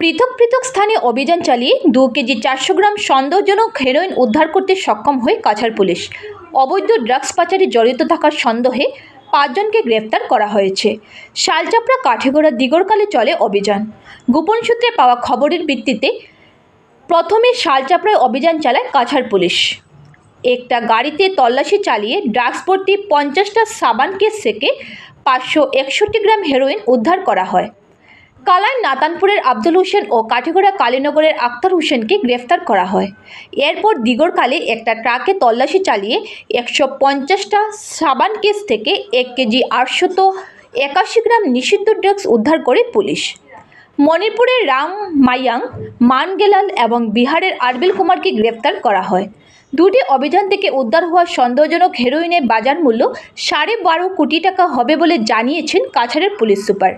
পৃথক পৃথক স্থানে অভিযান চালিয়ে দু কেজি চারশো গ্রাম সন্দেহজনক হেরোইন উদ্ধার করতে সক্ষম হয় কাছাড় পুলিশ। অবৈধ ড্রাগস পাচারে জড়িত থাকার সন্দেহে পাঁচজনকে গ্রেফতার করা হয়েছে। শালচাপড়া কাঠেগোড়া দিগরকালে চলে অভিযান। গোপন সূত্রে পাওয়া খবরের ভিত্তিতে প্রথমে শালচাপড়ায় অভিযান চালায় কাছাড় পুলিশ। একটা গাড়িতে তল্লাশি চালিয়ে ড্রাগস ভর্তি পঞ্চাশটা সাবান কেস থেকে পাঁচশো একষট্টি গ্রাম হেরোইন উদ্ধার করা হয়। কালার নাতানপুরের আব্দুল হোসেন ও কাঠিগড়া কালীনগরের আক্তার হোসেনকে গ্রেফতার করা হয়। এরপর দিগরকালে একটা ট্রাকে তল্লাশি চালিয়ে একশো পঞ্চাশটা সাবান কেস থেকে এক কেজি আটশত একাশি গ্রাম নিষিদ্ধ ড্রাগস উদ্ধার করে পুলিশ। মণিপুরের রাম মাইয়াং, মানগেলাল এবং বিহারের আরবিল কুমারকে গ্রেফতার করা হয়। দুটি অভিযান থেকে উদ্ধার হওয়া সন্দেহজনক হেরোইনের বাজার মূল্য সাড়ে বারো কোটি টাকা হবে বলে জানিয়েছেন কাছাড়ের পুলিশ সুপার।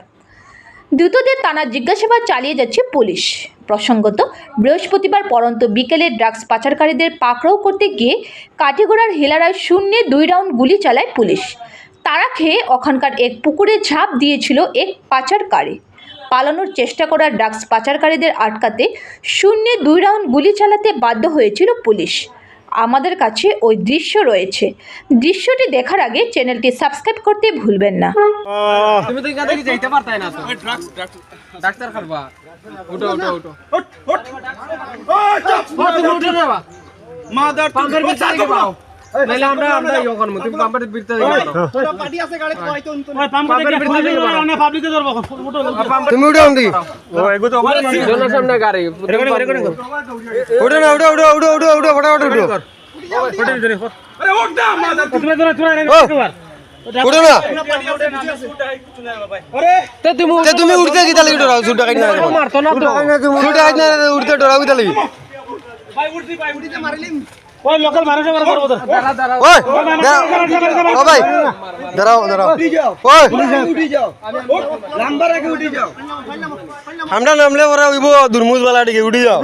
দ্রুতদের টানা জিজ্ঞাসাবাদ চালিয়ে যাচ্ছে পুলিশ। প্রসঙ্গত, বৃহস্পতিবার পরন্ত বিকেলে ড্রাগস পাচারকারীদের পাকড়াও করতে গিয়ে কাঠিগোড়ার হেলারায় শূন্যে দুই রাউন্ড গুলি চালায় পুলিশ। তারা খেয়ে ওখানকার এক পুকুরে ঝাঁপ দিয়েছিল এক পাচারকারী। পালানোর চেষ্টা করা ড্রাগস পাচারকারীদের আটকাতে শূন্যে দুই রাউন্ড গুলি চালাতে বাধ্য হয়েছিল পুলিশ। আমাদের কাছে ওই দৃশ্য রয়েছে। দৃশ্যটি দেখার আগে চ্যানেলটি সাবস্ক্রাইব করতে ভুলবেন না। তুমি তো এখান থেকে যাইতে পারতাই না তো ডাক্তার উঠো উঠো উঠো। ওট ওট ওট যাবা মাদার পাঙ্গার বিচার করো নাইলে আমরা আমরা ইয়ে করব তুমি পাম্পের ভিতরে থেকে পাও পাম্পের ভিতরে থেকে পাও তুমি উঠে আন দেখি জনের সামনে গাড়ি উঠে না উঠে উঠে উঠে উঠে উঠে ফটাফট উঠো আরে ওঠ না মাদার ও, উঠে না। আরে তো তুমি তে তুমি উঠতে কি তালি ডরাও সুটা কাটি না। মারতো না তো। সুটা কাটি না উঠতে ডরাও কি তালি দাঁড়া দাঁড়া ওই দাঁড়াও। ও ভাই দাঁড়াও দাঁড়াও। ওই। নাম্বার আগে উঠে যাও। আমরা নামলে ওরা উইব দুর্মুজ বালা দিকে উঠি যাও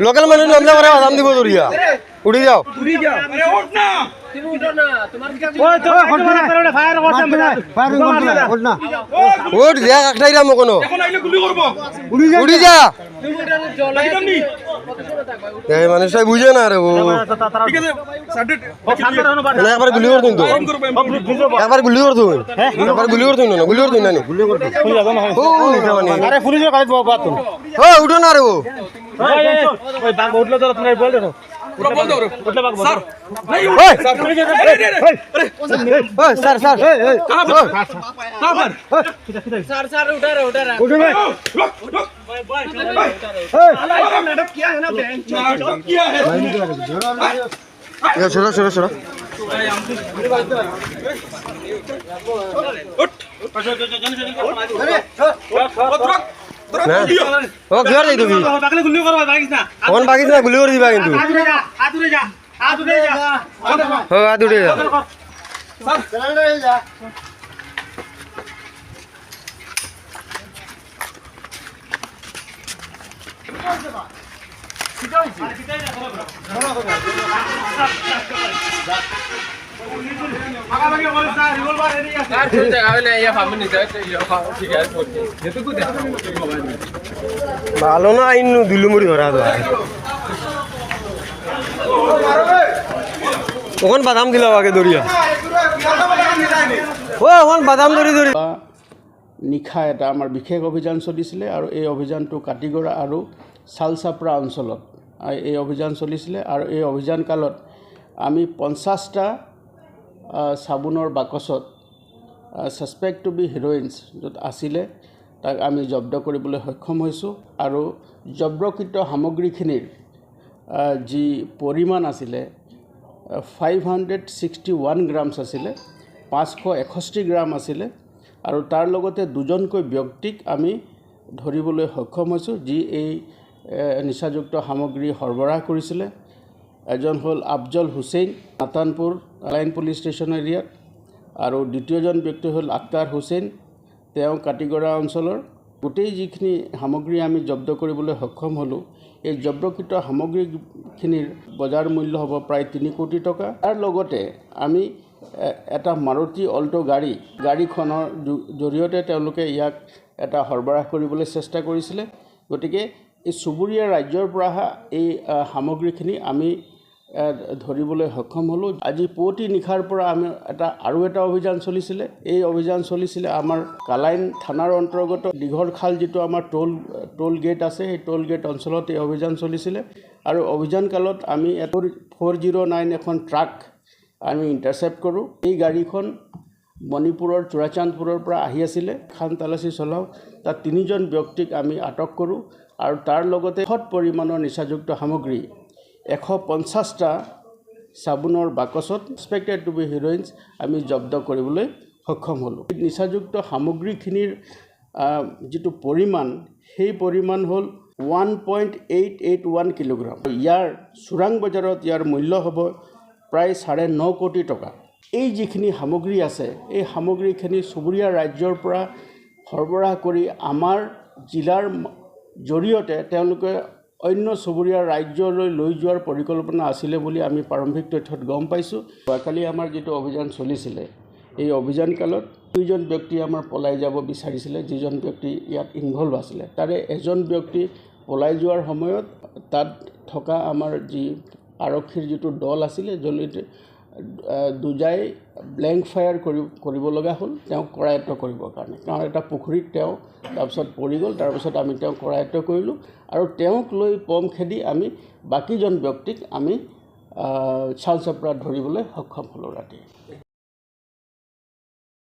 লোকাল মানুষ নামলে ওরা বাদাম দিব দরিয়া উঠি যাও। উঠে যাও। আরে ওঠ না। উঠো উঠ যা কাকটাই রাম কোনো এখন আইলে গুলি করব। উঠি যা। এই মানুষটাই বুঝে না রে ও। না একবার গুলি করতুন তো। একবার গুলি করতুন একবার গুলি করতুন না গুলি করতুন না নি। গুলি করতুন ও আরে পুলিশের কাছে বাবা তুমি ও উঠো না রে ও। ওই বাঘ উঠল তো বল দেখো सर सर छोड़ो छोड़ो छोड़ो उठ ও কি করে তুমি? বাঘলে গুলি না। কোন বাগিস না গুলি করে দিবা কিন্তু। আদুরে যা আদুরে যা আদুরে যা। ভালো না আইন দুলুমুড়ি ধরা তো ওখান বাদাম দিলা আগে দরিয়া। ও ওখান বাদাম ধরি ধরি। নিশা এটা আমাৰ বিশেষ অভিযান চলিছিলে আৰু এই অভিযানটো কাটিগড়া আৰু চালচাপৰা অঞ্চলত। এই অভিযান চলিছিলে আৰু এই অভিযান কালত আমি পঞ্চাছটা চাবোনৰ বাকচত ছাছপেক্ট টু বি হিৰইনছ য'ত আছিলে তাক আমি জব্দ কৰিবলৈ সক্ষম হৈছোঁ আৰু জব্দকৃত সামগ্ৰীখিনিৰ যি পৰিমাণ আছিলে five hundred sixty one grams আছিলে পাঁচশ এষষ্ঠি গ্ৰাম আছিলে আৰু তাৰ লগতে দুজনকৈ ব্যক্তিক আমি ধৰিবলৈ সক্ষম হৈছোঁ যি এই নিচাযুক্ত সামগ্ৰী সৰবৰাহ কৰিছিলে। এজন হ'ল Afzal Hussain Natanpur line police station এৰিয়াত আৰু দ্বিতীয়জন ব্যক্তি হ'ল আক্তাৰ হুছেইন। তেওঁ কাটিগড়া অঞ্চলৰ। গোটেই যিখিনি সামগ্ৰী আমি জব্দ কৰিবলৈ সক্ষম হ'লোঁ এই জব্দকৃত সামগ্ৰীখিনিৰ বজাৰ মূল্য হ'ব প্ৰায় তিনি কোটি টকা। তাৰ লগতে আমি এটা মাৰুতি অল্টো গাড়ী গাড়ীখনৰ জৰিয়তে তেওঁলোকে ইয়াক এটা সৰবৰাহ কৰিবলৈ চেষ্টা কৰিছিলে। গতিকে এই চুবুৰীয়া ৰাজ্যৰ পৰা অহা এই সামগ্ৰীখিনি আমি ধৰিবলৈ সক্ষম হ'লোঁ। আজি পুৱতি নিশাৰ পৰা আমি এটা আৰু এটা অভিযান চলিছিলে। এই অভিযান চলিছিলে আমাৰ কালাইন থানাৰ অন্তৰ্গত দীঘলখাল যিটো আমাৰ টোল টোল গেট আছে সেই টোল গেট অঞ্চলত এই অভিযান চলিছিলে। আৰু অভিযান কালত আমি ফ'ৰ জিৰ' নাইন এখন ট্ৰাক আমি ইণ্টাৰচেপ্ট কৰোঁ। এই গাড়ীখন মণিপুৰৰ চোৰাচান্দপুৰৰ পৰা আহি আছিলে খান তালাচী চলাওঁ। তাত তিনিজন ব্যক্তিক আমি আটক কৰোঁ। আৰু তাৰ লগতে বৃহৎ পৰিমাণৰ নিচাযুক্ত সামগ্ৰী এশ পঞ্চাছটা চাবোনৰ বাকচত এক্সপেক্টেড টু বি হিৰইনছ আমি জব্দ কৰিবলৈ সক্ষম হ'লোঁ। নিচাযুক্ত সামগ্ৰীখিনিৰ যিটো পৰিমাণ সেই পৰিমাণ হ'ল one point eight eight one kilogram. ইয়াৰ চোৰাং বজাৰত ইয়াৰ মূল্য হ'ব প্ৰায় চাৰে ন কোটি টকা। এই যিখিনি সামগ্ৰী আছে এই সামগ্ৰীখিনি চুবুৰীয়া ৰাজ্যৰ পৰা সৰবৰাহ কৰি আমাৰ জিলাৰ জৰিয়তে তেওঁলোকে অন্য চুবুৰীয়া ৰাজ্যলৈ লৈ যোৱাৰ পৰিকল্পনা আছিলে বুলি আমি প্ৰাৰম্ভিক তথ্যত গম পাইছোঁ। যোৱাকালি আমাৰ যিটো অভিযান চলিছিলে এই অভিযান কালত দুইজন ব্যক্তি আমাৰ পলাই যাব বিচাৰিছিলে যিজন ব্যক্তি ইয়াত ইনভলভ আছিলে। তাৰে এজন ব্যক্তি পলাই যোৱাৰ সময়ত তাত থকা আমাৰ যি আৰক্ষীৰ যিটো দল আছিলে জলিতে দুজাই ব্লেংক ফায়াৰ কৰি কৰিব লগা হ'ল। তেওঁক কৰায়ত্ব কৰিবৰ কাৰণে। কাৰণ এটা পুখুৰীত তেওঁ তাৰপিছত পৰি গ'ল। তাৰপিছত আমি তেওঁক কৰায়ত্ব কৰিলোঁ আৰু তেওঁক লৈ পম খেদি আমি বাকীজন ব্যক্তিক আমি চাল চাপৰাত ধৰিবলৈ সক্ষম হ'লোঁ ৰাতি।